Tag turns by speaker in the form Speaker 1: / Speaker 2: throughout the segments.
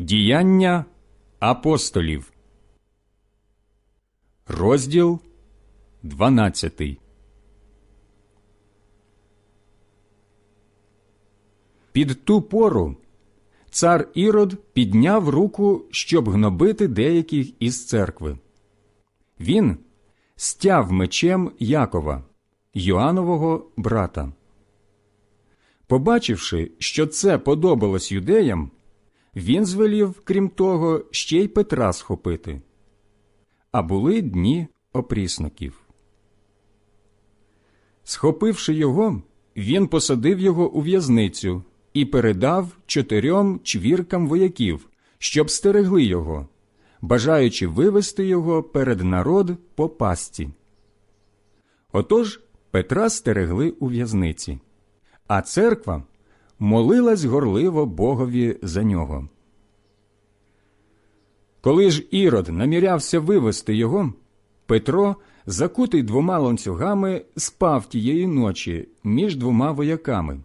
Speaker 1: Діяння апостолів, розділ 12. Під ту пору цар Ірод підняв руку, щоб гнобити деяких із церкви. Він стяв мечем Якова, Йоанового брата. Побачивши, що це подобалось юдеям, він звелів, крім того, ще й Петра схопити. А були дні опрісноків. Схопивши його, він посадив його у в'язницю і передав чотирьом чвіркам вояків, щоб стерегли його, бажаючи вивести його перед народ по пастці. Отож Петра стерегли у в'язниці, а церква молилась горливо Богові за нього. Коли ж Ірод намірявся вивести його, Петро, закутий двома ланцюгами, спав тієї ночі між двома вояками,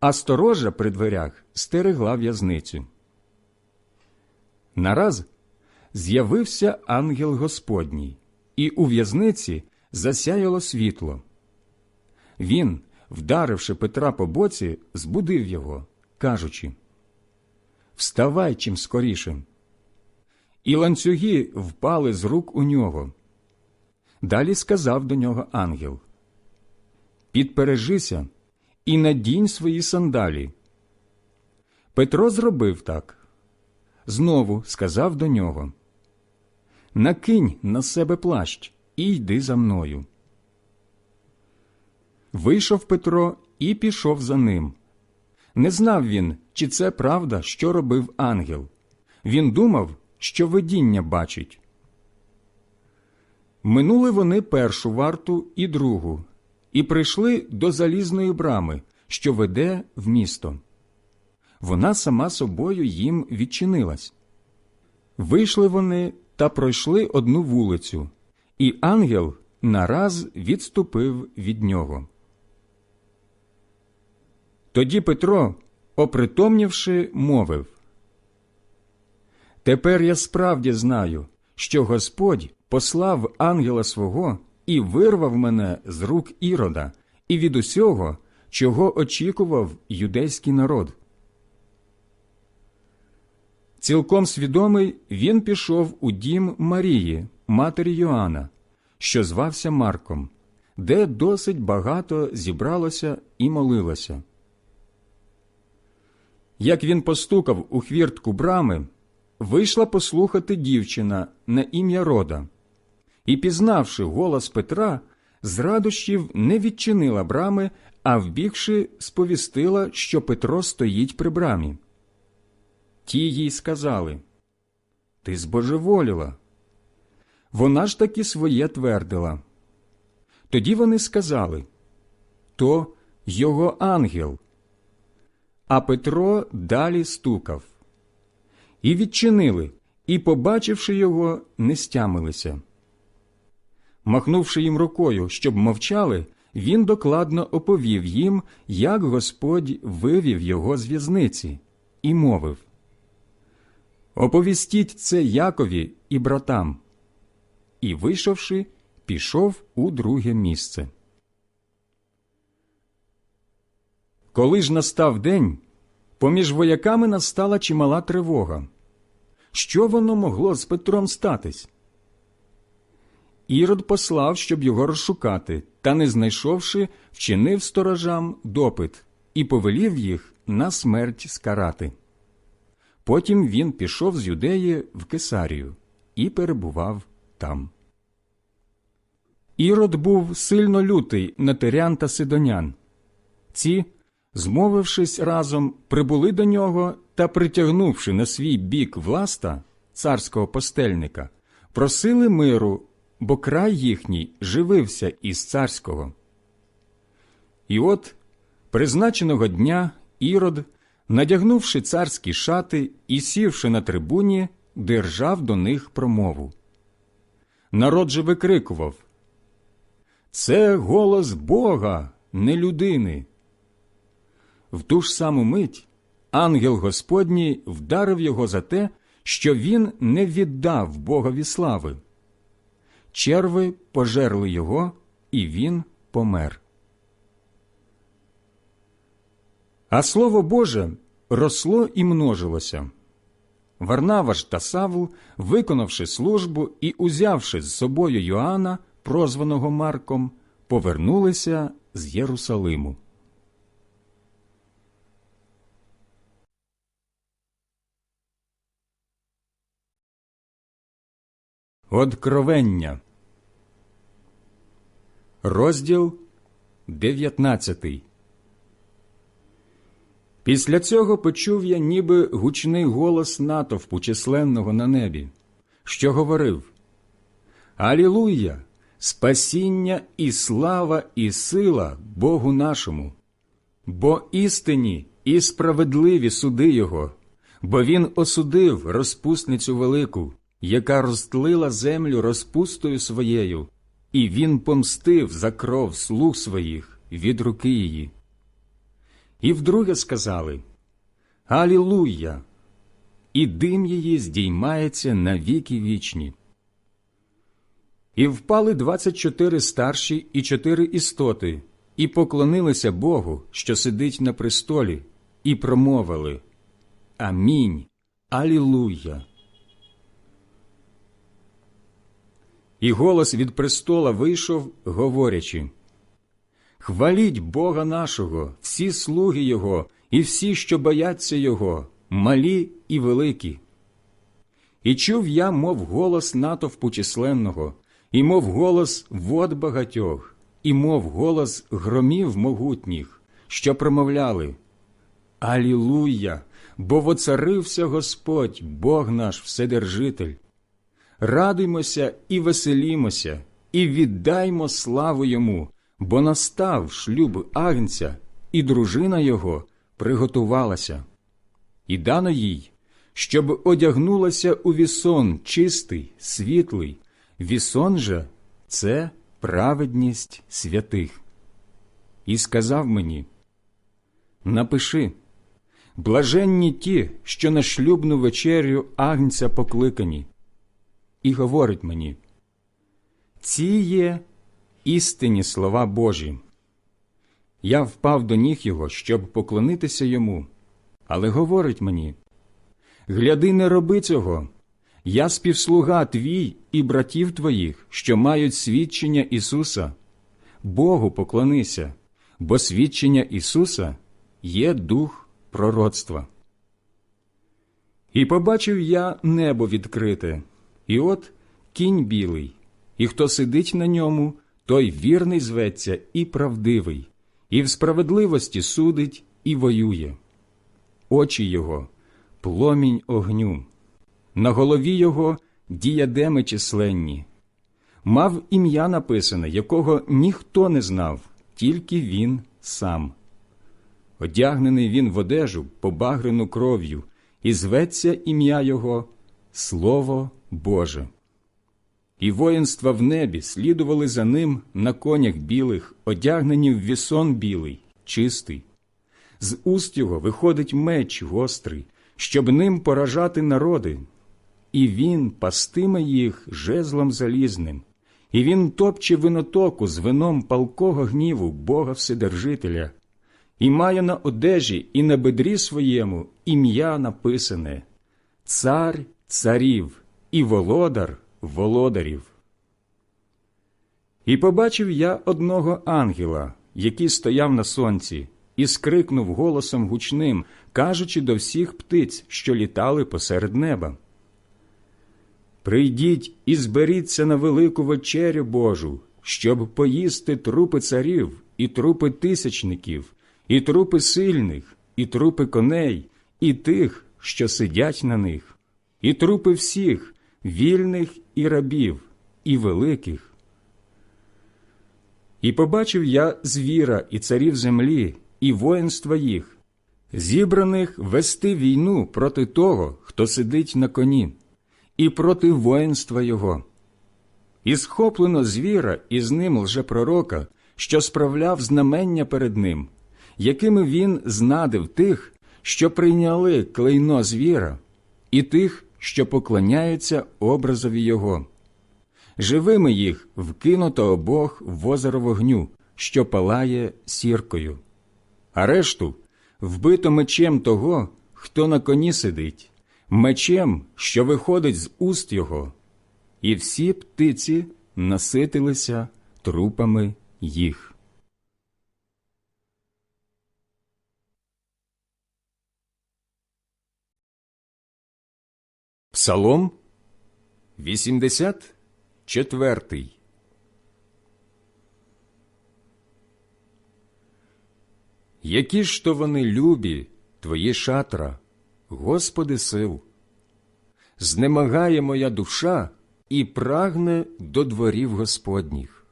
Speaker 1: а сторожа при дверях стерегла в'язницю. Нараз з'явився ангел Господній, і у в'язниці засяяло світло. Він, вдаривши Петра по боці, збудив його, кажучи Вставай чим скоріше. І ланцюги впали з рук у нього. Далі сказав до нього ангел Підпережися і надінь свої сандалі. Петро зробив так. Знову сказав до нього Накинь на себе плащ і йди за мною. Вийшов Петро і пішов за ним. Не знав він, чи це правда, що робив ангел. Він думав, що видіння бачить. Минули вони першу варту і другу, і прийшли до залізної брами, що веде в місто. Вона сама собою їм відчинилась. Вийшли вони та пройшли одну вулицю, і ангел нараз відступив від нього. Тоді Петро, опритомнівши, мовив Тепер я справді знаю, що Господь послав ангела свого і вирвав мене з рук ірода і від усього, чого очікував юдейський народ. Цілком свідомий він пішов у дім Марії, матері Йоанна, що звався Марком, де досить багато зібралося і молилося. Як він постукав у хвіртку брами, вийшла послухати дівчина на ім'я Рода, і, пізнавши голос Петра, з радощів не відчинила брами, а вбігши, сповістила, що Петро стоїть при брамі. Ті їй сказали Ти збожеволіла. Вона ж таки своє твердила. Тоді вони сказали То його ангел. А Петро далі стукав. І відчинили, і, побачивши його, не стямилися. Махнувши їм рукою, щоб мовчали, він докладно оповів їм, як Господь вивів його з в'язниці, і мовив Оповістіть це Якові і братам. І, вийшовши, пішов у друге місце. Коли ж настав день, поміж вояками настала чимала тривога. Що воно могло з Петром статись? Ірод послав, щоб його розшукати, та, не знайшовши, вчинив сторожам допит і повелів їх на смерть скарати. Потім він пішов з юдеї в Кесарію і перебував там. Ірод був сильно лютий на тирян та сидонян. Ці, змовившись разом, прибули до нього та, притягнувши на свій бік власта, царського постельника, просили миру, бо край їхній живився із царського. І от призначеного дня Ірод, надягнувши царські шати і сівши на трибуні, держав до них промову. Народ же викрикував Це голос Бога, не людини. В ту ж саму мить ангел Господній вдарив його за те, що він не віддав Богові слави. Черви пожерли його, і він помер. А слово Боже росло і множилося. Варнаваш та Савл, виконавши службу і узявши з собою Йоанна, прозваного Марком, повернулися з Єрусалиму. Откровення. Розділ 19 Після цього почув я ніби гучний голос натовпу численного на небі, що говорив Алілуя! Спасіння і слава і сила Богу нашому, бо істинні і справедливі суди Його, бо Він осудив розпусницю велику, яка розтлила землю розпустою своєю, і Він помстив за кров слуг своїх від руки її. І вдруге сказали Алілуя! І дим її здіймається на віки вічні. І впали двадцять чотири старші і чотири істоти, і поклонилися Богу, що сидить на престолі, і промовили Амінь. Алілуя. І голос від престола вийшов, говорячи Хваліть Бога нашого, всі слуги Його, і всі, що бояться Його, малі і великі. І чув я, мов голос натовпу численного, і мов голос вод багатьох, і мов голос громів могутніх, що промовляли Алілуя! Бо воцарився Господь, Бог наш Вседержитель. Радуймося і веселімося, і віддаймо славу йому, бо настав шлюб агнця, і дружина його приготувалася. І дано їй, щоб одягнулася у вісон чистий, світлий, вісон же це праведність святих. І сказав мені Напиши блаженні ті, що на шлюбну вечерю агнця покликані, і говорить мені ці є істинні слова Божі. Я впав до ніг його, щоб поклонитися йому, але говорить мені Гляди, не роби цього. Я співслуга твій і братів твоїх, що мають свідчення Ісуса. Богу поклонися, бо свідчення Ісуса є дух пророцтва. І побачив я небо відкрите, і от кінь білий, і хто сидить на ньому, той вірний зветься і правдивий, і в справедливості судить і воює. Очі його пломінь огню, на голові його діядеми численні. Мав ім'я написане, якого ніхто не знав, тільки він сам. Одягнений він в одежу, побагрену кров'ю, і зветься ім'я його Слово Боже. І воїнства в небі слідували за ним на конях білих, одягнені в вісон білий, чистий. З уст його виходить меч гострий, щоб ним поражати народи, і він пастиме їх жезлом залізним, і він топче винотоку з вином палкого гніву Бога Вседержителя, і має на одежі і на бедрі своєму ім'я написане Цар царів і володар володарів. І побачив я одного ангела, який стояв на сонці, і скрикнув голосом гучним, кажучи до всіх птиць, що літали посеред неба. Прийдіть і зберіться на велику вечерю Божу, щоб поїсти трупи царів, і трупи тисячників, і трупи сильних, і трупи коней, і тих, що сидять на них, і трупи всіх, вільних і рабів, і великих. І побачив я звіра і царів землі, і воїнства їх, зібраних вести війну проти того, хто сидить на коні, і проти воїнства його. І схоплено звіра і з ним лжепророка, що справляв знамення перед ним, якими він знадив тих, що прийняли клейно звіра, і тих, що поклоняються образові його. Живими їх вкинуто обох в озеро вогню, що палає сіркою, а решту вбито мечем того, хто на коні сидить, мечем, що виходить з уст його, і всі птиці наситилися трупами їх. Псалом 84 Які ж то вони любі, твої шатра, Господи сил! Знемагає моя душа і прагне до дворів Господніх.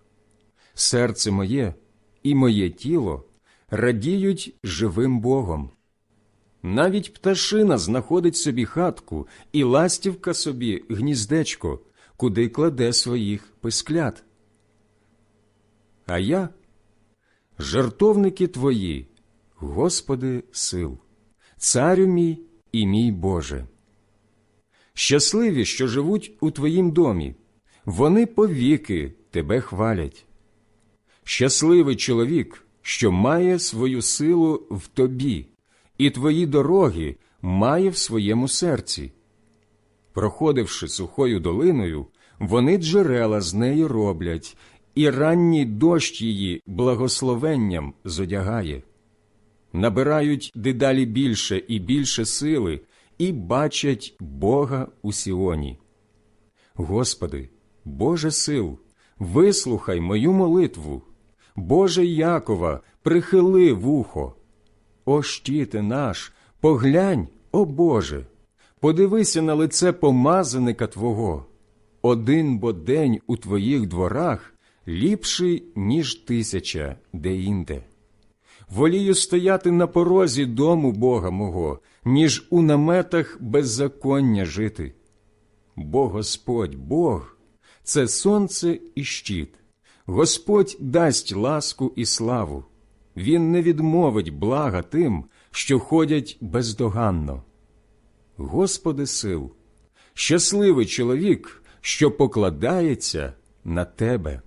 Speaker 1: Серце моє і моє тіло радіють живим Богом. Навіть пташина знаходить собі хатку і ластівка собі гніздечко, куди кладе своїх писклят. А я жартовники твої, Господи сил, царю мій і мій Боже. Щасливі, що живуть у Твоїм домі, вони повіки Тебе хвалять. Щасливий чоловік, що має свою силу в Тобі, і Твої дороги має в своєму серці. Проходивши сухою долиною, вони джерела з неї роблять, і ранній дощ її благословенням зодягає. Набирають дедалі більше і більше сили і бачать Бога у Сіоні. Господи, Боже сил, вислухай мою молитву, Боже Якова, прихили вухо. О щите наш, поглянь, о Боже, подивися на лице помазаника Твого. Один бо день у Твоїх дворах ліпший, ніж тисяча деінде. Волію стояти на порозі дому Бога мого, ніж у наметах беззаконня жити. Бо Господь Бог це сонце і щит, Господь дасть ласку і славу, Він не відмовить блага тим, що ходять бездоганно. Господи сил, щасливий чоловік, що покладається на Тебе.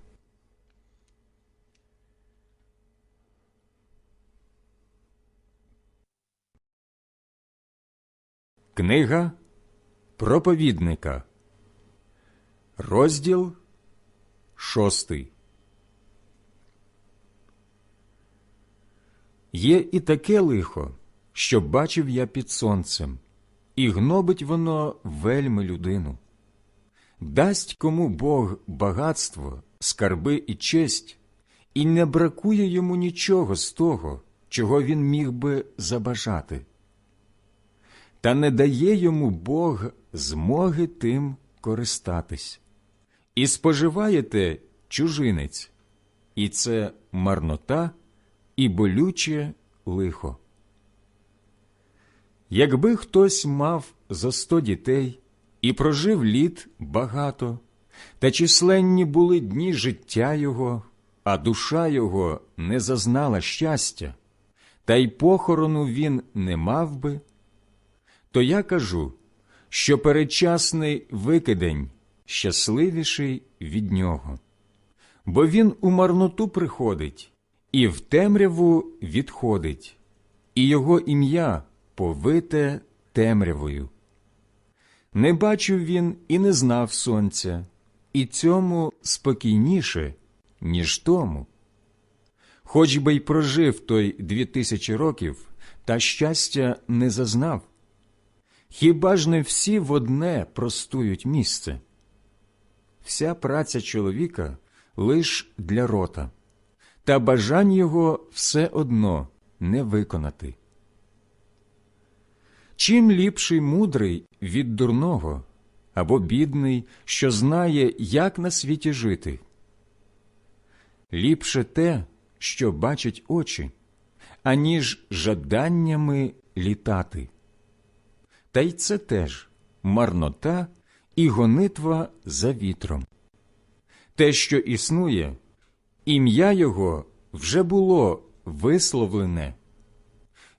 Speaker 1: Книга проповідника, розділ шостий. Є і таке лихо, що бачив я під сонцем, і гнобить воно вельми людину. Дасть кому Бог багатство, скарби і честь, і не бракує йому нічого з того, чого він міг би забажати та не дає йому Бог змоги тим користатись. І споживаєте чужинець, і це марнота і болюче лихо. Якби хтось мав за сто дітей і прожив літ багато, та численні були дні життя його, а душа його не зазнала щастя, та й похорону він не мав би, то я кажу, що передчасний викидень щасливіший від нього, бо він у марноту приходить і в темряву відходить, і його ім'я повите темрявою. Не бачив він і не знав сонця, і цьому спокійніше, ніж тому. Хоч би й прожив той дві тисячі років, та щастя не зазнав. Хіба ж не всі в одне простують місце? Вся праця чоловіка лиш для рота, та бажань його все одно не виконати. Чим ліпший мудрий від дурного або бідний, що знає, як на світі жити? Ліпше те, що бачать очі, аніж жаданнями літати та й це теж марнота і гонитва за вітром. Те, що існує, ім'я його вже було висловлене.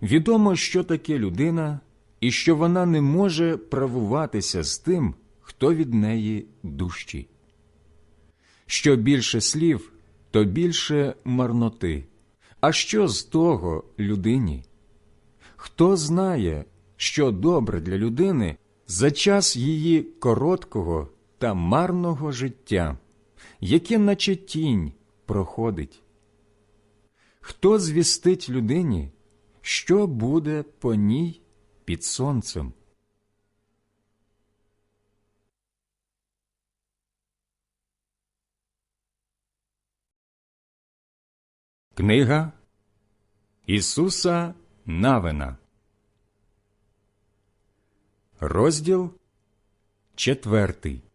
Speaker 1: відомо, що таке людина, і що вона не може правуватися з тим, хто від неї дужчий. Що більше слів, то більше марноти. А що з того людині? Хто знає, що добре для людини за час її короткого та марного життя, яке наче тінь проходить? Хто звістить людині, що буде по ній під сонцем? Книга Ісуса Навина Розділ четвертий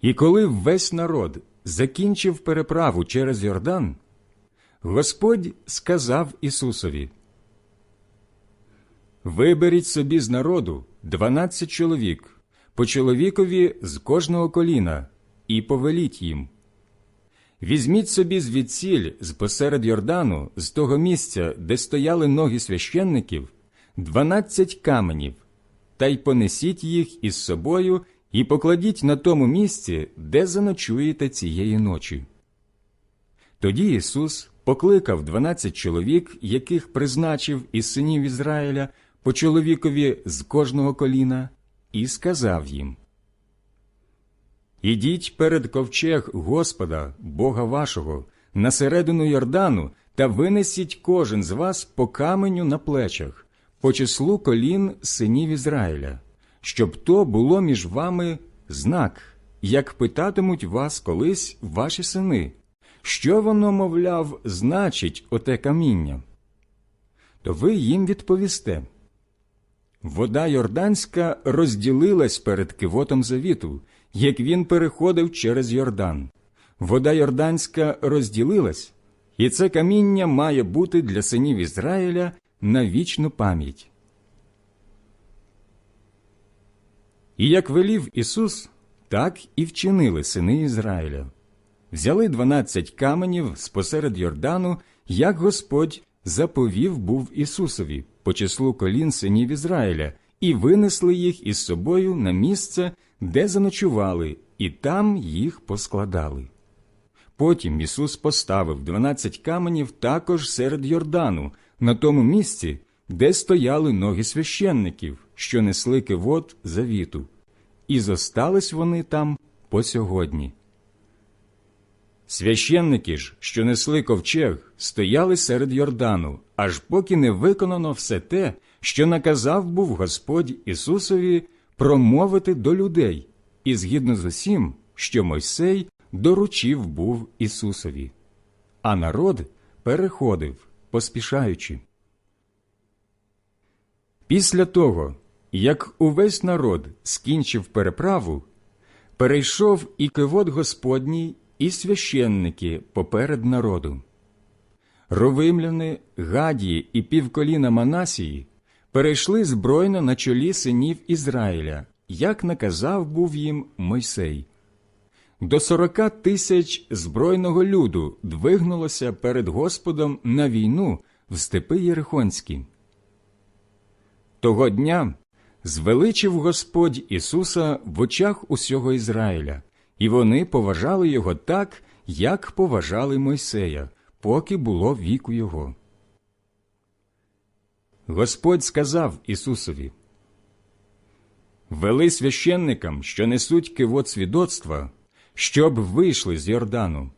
Speaker 1: І коли весь народ закінчив переправу через Йордан, Господь сказав Ісусові Виберіть собі з народу дванадцять чоловік, по чоловікові з кожного коліна, і повеліть їм. Візьміть собі звідсіль з посеред Йордану, з того місця, де стояли ноги священників, дванадцять каменів, та й понесіть їх із собою і покладіть на тому місці, де заночуєте цієї ночі. Тоді Ісус покликав дванадцять чоловік, яких призначив із синів Ізраїля по чоловікові з кожного коліна, і сказав їм Ідіть перед ковчег Господа, Бога вашого, на середину Йордану, та винесіть кожен з вас по каменю на плечах, по числу колін синів Ізраїля, щоб то було між вами знак, як питатимуть вас колись ваші сини. Що воно, мовляв, значить оте каміння? То ви їм відповісте. Вода Йорданська розділилась перед кивотом завіту, як він переходив через Йордан. Вода Йорданська розділилась, і це каміння має бути для синів Ізраїля на вічну пам'ять. І як велів Ісус, так і вчинили сини Ізраїля. Взяли дванадцять каменів спосеред Йордану, як Господь заповів був Ісусові по числу колін синів Ізраїля, і винесли їх із собою на місце, де заночували, і там їх поскладали. Потім Ісус поставив дванадцять каменів також серед Йордану, на тому місці, де стояли ноги священників, що несли кивот завіту, і зостались вони там по сьогодні. Священники ж, що несли ковчег, стояли серед Йордану, аж поки не виконано все те, що наказав був Господь Ісусові промовити до людей, і згідно з усім, що Мойсей доручив був Ісусові. А народ переходив, поспішаючи. Після того, як увесь народ скінчив переправу, перейшов і кивот Господній, і священники поперед народу. Ровимляни, Гадії і півколіна Манасії перейшли збройно на чолі синів Ізраїля, як наказав був їм Мойсей. До сорока тисяч збройного люду двигнулося перед Господом на війну в степи Єрихонські. Того дня звеличив Господь Ісуса в очах усього Ізраїля, і вони поважали його так, як поважали Мойсея, поки було віку його. Господь сказав Ісусові Вели священникам, що несуть кивот свідоцтва, щоб вийшли з Йордану,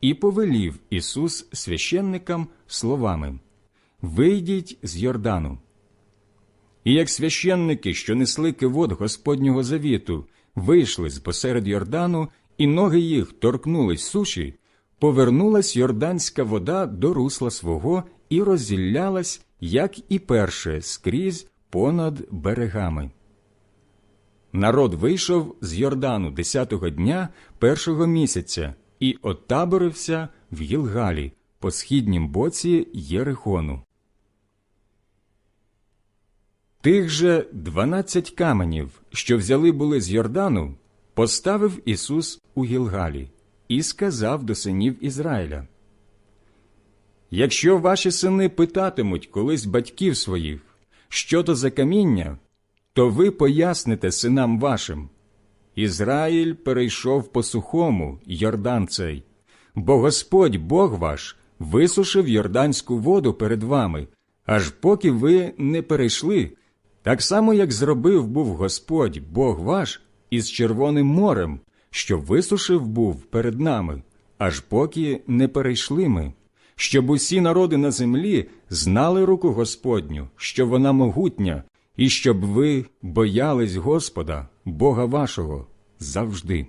Speaker 1: і повелів Ісус священникам словами Вийдіть з Йордану. І як священники, що несли кивот Господнього завіту, вийшли з посеред Йордану, і ноги їх торкнулись суші, повернулась йорданська вода до русла свого і розділялась, як і перше, скрізь понад берегами. Народ вийшов з Йордану десятого дня першого місяця і отаборився в Гілгалі по східнім боці Єрихону. Тих же дванадцять каменів, що взяли були з Йордану, поставив Ісус у Гілгалі і сказав до синів Ізраїля Якщо ваші сини питатимуть колись батьків своїх, що то за каміння, то ви поясните синам вашим. Ізраїль перейшов по сухому Йордан цей, бо Господь Бог ваш висушив йорданську воду перед вами, аж поки ви не перейшли, так само, як зробив був Господь Бог ваш із Червоним морем, що висушив був перед нами, аж поки не перейшли ми, щоб усі народи на землі знали руку Господню, що вона могутня, і щоб ви боялись Господа, Бога вашого, завжди.